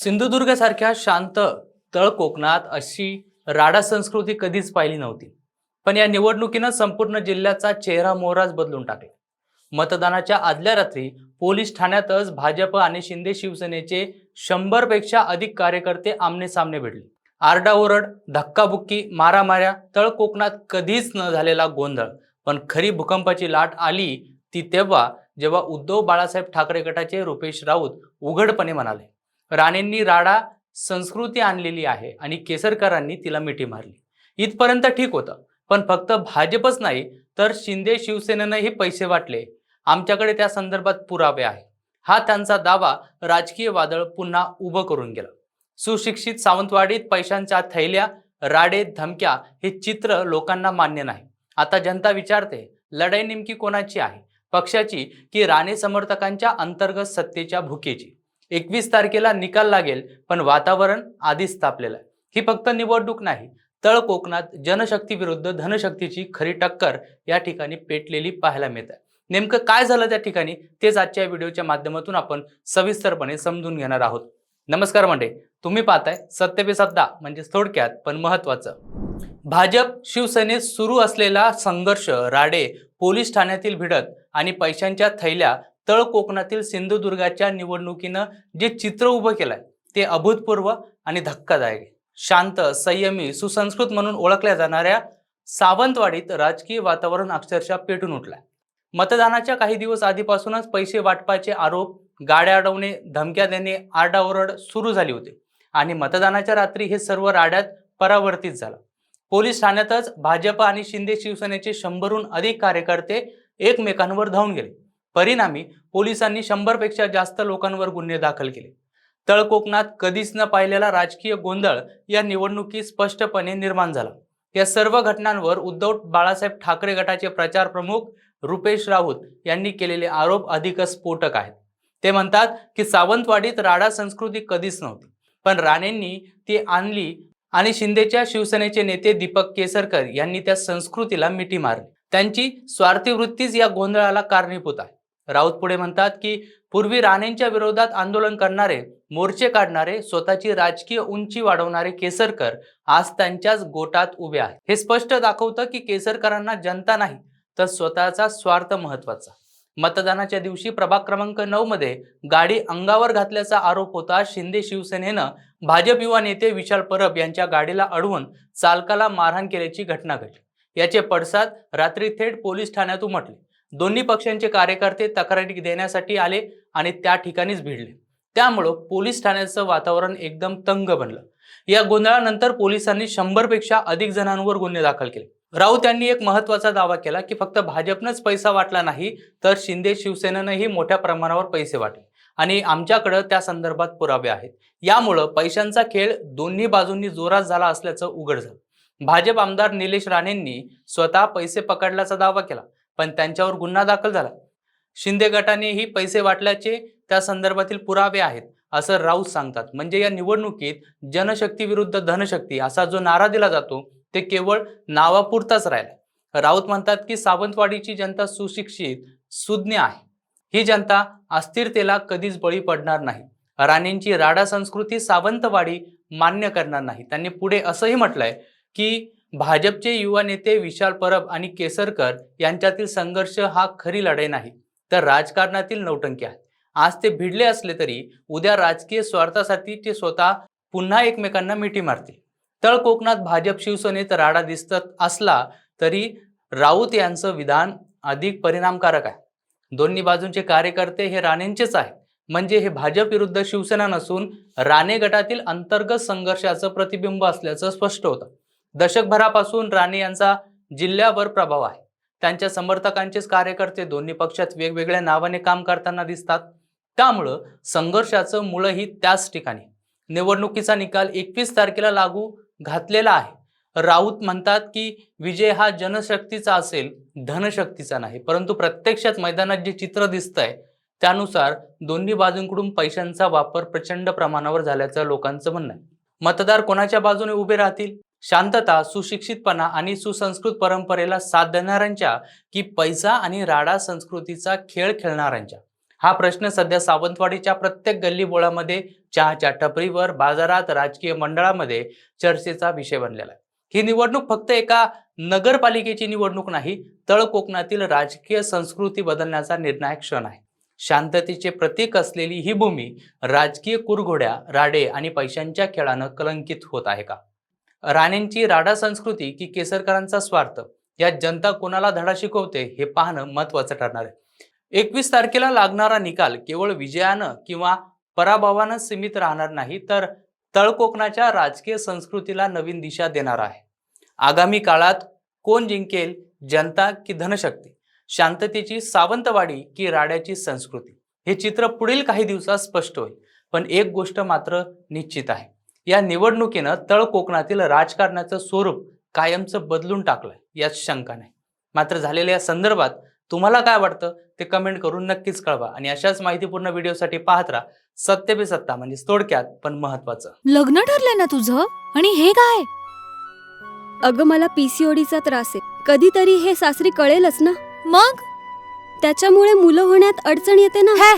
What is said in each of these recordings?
सिंधुदुर्गसारख्या शांत तळ कोकणात अशी राडा संस्कृती कधीच पाहिली नव्हती. पण या निवडणुकीनं संपूर्ण जिल्ह्याचा चेहरा मोहराच बदलून टाकला. मतदानाच्या आदल्या रात्री पोलीस ठाण्यातच भाजप आणि शिंदे शिवसेनेचे शंभरपेक्षा अधिक कार्यकर्ते आमने सामने भेटले आरडाओरड धक्काबुक्की मारामाऱ्या तळ कोकणात कधीच न झालेला गोंधळ पण खरी भूकंपाची लाट आली ती तेव्हा जेव्हा उद्धव बाळासाहेब ठाकरे गटाचे रुपेश राऊत उघडपणे म्हणाले राणेंनी राडा संस्कृती आणलेली आहे आणि केसरकरांनी तिला मिठी मारली. इथपर्यंत ठीक होतं पण फक्त भाजपच नाही तर शिंदे शिवसेनेनंही पैसे वाटले. आमच्याकडे त्या संदर्भात पुरावे आहे हा त्यांचा दावा राजकीय वादळ पुन्हा उभं करून गेलं. सुशिक्षित सावंतवाडीत पैशांच्या थैल्या राडे धमक्या हे चित्र लोकांना मान्य नाही. आता जनता विचारते लढाई नेमकी कोणाची आहे? पक्षाची की राणे समर्थकांच्या अंतर्गत सत्तेच्या भुकेची? एकवीस तारखेला निकाल लागेल पण वातावरण आधीच तापलेलं आहे. ही फक्त निवडणूक नाही तळ कोकणात जनशक्ती विरुद्ध धनशक्तीची खरी टक्कर या ठिकाणी पेटलेली पाहायला मिळत. आहे नेमकं काय झालं त्या ठिकाणी तेच आजच्या व्हिडिओच्या माध्यमातून आपण सविस्तरपणे समजून घेणार आहोत. नमस्कार मंडे तुम्ही पाहताय सत्यपे सत्ता म्हणजे थोडक्यात पण महत्वाचं भाजप शिवसेनेत सुरू असलेला संघर्ष राडे पोलीस ठाण्यातील भिडत आणि पैशांच्या थैल्या तळ कोकणातील सिंधुदुर्गाच्या निवडणुकीनं जे चित्र उभं केलंय ते अभूतपूर्व आणि धक्कादायक शांत संयमी सुसंस्कृत म्हणून ओळखल्या जाणाऱ्या सावंतवाडीत राजकीय वातावरण अक्षरशः पेटून उठलंय. मतदानाच्या काही दिवस आधीपासूनच पैसे वाटपाचे आरोप गाड्या अडवणे धमक्या देणे आरडाओरड सुरू झाली होती. आणि मतदानाच्या रात्री हे सर्व राड्यात परावर्तित झालं. पोलीस ठाण्यातच भाजप आणि शिंदे शिवसेनेचे शंभरहून अधिक कार्यकर्ते एकमेकांवर धावून गेले. परिणामी पोलिसांनी शंभरपेक्षा जास्त लोकांवर गुन्हे दाखल केले. तळ कोकणात कधीच न पाहिलेला राजकीय गोंधळ या निवडणुकीत स्पष्टपणे निर्माण झाला. या सर्व घटनांवर उद्धव बाळासाहेब ठाकरे गटाचे प्रचार प्रमुख रुपेश राऊत यांनी केलेले आरोप अधिकच स्फोटक आहेत. ते म्हणतात की सावंतवाडीत राडा संस्कृती कधीच नव्हती. पण राणेंनी ती आणली आणि शिंदेच्या शिवसेनेचे नेते दीपक केसरकर यांनी त्या संस्कृतीला मिठी मारली. त्यांची स्वार्थी वृत्तीच या गोंधळाला कारणीभूत आहे. राऊत पुढे म्हणतात की पूर्वी राणेंच्या विरोधात आंदोलन करणारे मोर्चे काढणारे स्वतःची राजकीय उंची वाढवणारे केसरकर आज त्यांच्याच गोटात उभे आहेत. हे स्पष्ट दाखवतं की केसरकरांना जनता नाही तर स्वतःचा स्वार्थ महत्त्वाचा मतदानाच्या दिवशी प्रभाग क्रमांक नऊ मध्ये गाडी अंगावर घातल्याचा आरोप होता. शिंदे शिवसेनेनं भाजप युवा नेते विशाल परब यांच्या गाडीला अडवून चालकाला मारहाण केल्याची घटना घडली. याचे पडसाद रात्री थेट पोलीस ठाण्यात उमटले. दोन्ही पक्षांचे कार्यकर्ते तक्रारी देण्यासाठी आले आणि त्या ठिकाणीच भिडले. त्यामुळं पोलीस ठाण्याचं वातावरण एकदम तंग बनलं. या गोंधळानंतर पोलिसांनी शंभरपेक्षा अधिक जणांवर गुन्हे दाखल केले. राऊत यांनी एक महत्त्वाचा दावा केला की फक्त भाजपनंच पैसा वाटला नाही तर शिंदे शिवसेनेनंही मोठ्या प्रमाणावर पैसे वाटले आणि आमच्याकडं त्या संदर्भात पुरावे आहेत. यामुळं पैशांचा खेळ दोन्ही बाजूंनी जोरात झाला असल्याचं उघड झालं. भाजप आमदार निलेश राणेंनी स्वतः पैसे पकडल्याचा दावा केला. पण त्यांच्यावर गुन्हा दाखल झाला. शिंदे गटानेही पैसे वाटल्याचे त्या संदर्भातील पुरावे आहेत असं राऊत सांगतात. म्हणजे या निवडणुकीत जनशक्ती विरुद्ध धनशक्ती असा जो नारा दिला जातो ते केवळ नावापुरताच राहिला. राऊत म्हणतात की सावंतवाडीची जनता सुशिक्षित सुज्ञ आहे. ही जनता अस्थिरतेला कधीच बळी पडणार नाही. राणेंची राडा संस्कृती सावंतवाडी मान्य करणार नाही. त्यांनी पुढे असंही म्हटलंय की भाजपचे युवा नेते विशाल परब आणि केसरकर यांच्यातील संघर्ष हा खरी लढाई नाही तर राजकारणातील नौटंकी आहे आज ते भिडले असले तरी उद्या राजकीय स्वार्थासाठी ते स्वतः पुन्हा एकमेकांना मिठी मारतील. तळ कोकणात भाजप शिवसेनेत राडा दिसत असला तरी राऊत यांचं विधान अधिक परिणामकारक आहे. दोन्ही बाजूंचे कार्यकर्ते हे राणेंचेच आहेत. म्हणजे हे भाजप विरुद्ध शिवसेना नसून राणे गटातील अंतर्गत संघर्षाचं प्रतिबिंब असल्याचं स्पष्ट होतं. दशकभरापासून राणे यांचा जिल्ह्यावर प्रभाव आहे. त्यांच्या समर्थकांचेच कार्यकर्ते दोन्ही पक्षात वेगवेगळ्या नावाने काम करताना दिसतात. त्यामुळं संघर्षाचं मुळंही त्याच ठिकाणी. निवडणुकीचा निकाल एकवीस तारखेला लागू घातलेला आहे. राऊत म्हणतात की विजय हा जनशक्तीचा असेल धनशक्तीचा नाही परंतु प्रत्यक्षात मैदानात जे चित्र दिसतंय त्यानुसार दोन्ही बाजूंकडून पैशांचा वापर प्रचंड प्रमाणावर झाल्याचं लोकांचं म्हणणं आहे. मतदार कोणाच्या बाजूने उभे राहतील? शांतता सुशिक्षितपणा आणि सुसंस्कृत परंपरेला साथ देणाऱ्यांच्या की पैसा आणि राडा संस्कृतीचा खेळ खेळणाऱ्यांच्या? हा प्रश्न सध्या सावंतवाडीच्या प्रत्येक गल्लीबोळामध्ये चहाच्या टपरीवर बाजारात राजकीय मंडळामध्ये चर्चेचा विषय बनलेला आहे. ही निवडणूक फक्त एका नगरपालिकेची निवडणूक नाही तळ कोकणातील राजकीय संस्कृती बदलण्याचा निर्णायक क्षण आहे. शांततेचे प्रतीक असलेली ही भूमी राजकीय कुरघोड्या राडे आणि पैशांच्या खेळानं कलंकित होत आहे का? राणेंची राडा संस्कृती की केसरकरांचा स्वार्थ यात जनता कोणाला धडा शिकवते हे पाहणं महत्वाचं ठरणार आहे. एकवीस तारखेला लागणारा निकाल केवळ विजयानं किंवा पराभवानं सीमित राहणार नाही तर तळकोकणाच्या राजकीय संस्कृतीला नवीन दिशा देणार आहे. आगामी काळात कोण जिंकेल जनता की धनशक्ती? शांततेची सावंतवाडी की राड्याची संस्कृती? हे चित्र पुढील काही दिवसात स्पष्ट होईल पण एक गोष्ट मात्र निश्चित आहे. या निवडणुकीनं तळ कोकणातील राजकारणाचं स्वरूप कायमचं बदलून टाकलंय यात शंका नाही मात्र झालेल्या या संदर्भात तुम्हाला काय वाटतं ते कमेंट करून नक्कीच कळवा आणि अशाच माहितीपूर्ण व्हिडिओसाठी पाहत राहा. सत्य बे सत्ता म्हणजे थोडक्यात पण महत्वाचं लग्न ठरलंय ना तुझं? आणि हे काय? अगं मला पीसीओडीचा त्रास आहे. कधीतरी हे सासरी कळेलच ना? मग? त्याच्यामुळे मुलं होण्यात अडचण येते ना? हे!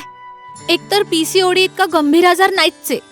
एकतर पीसीओडी इतका गंभीर आजार नाहीच आहे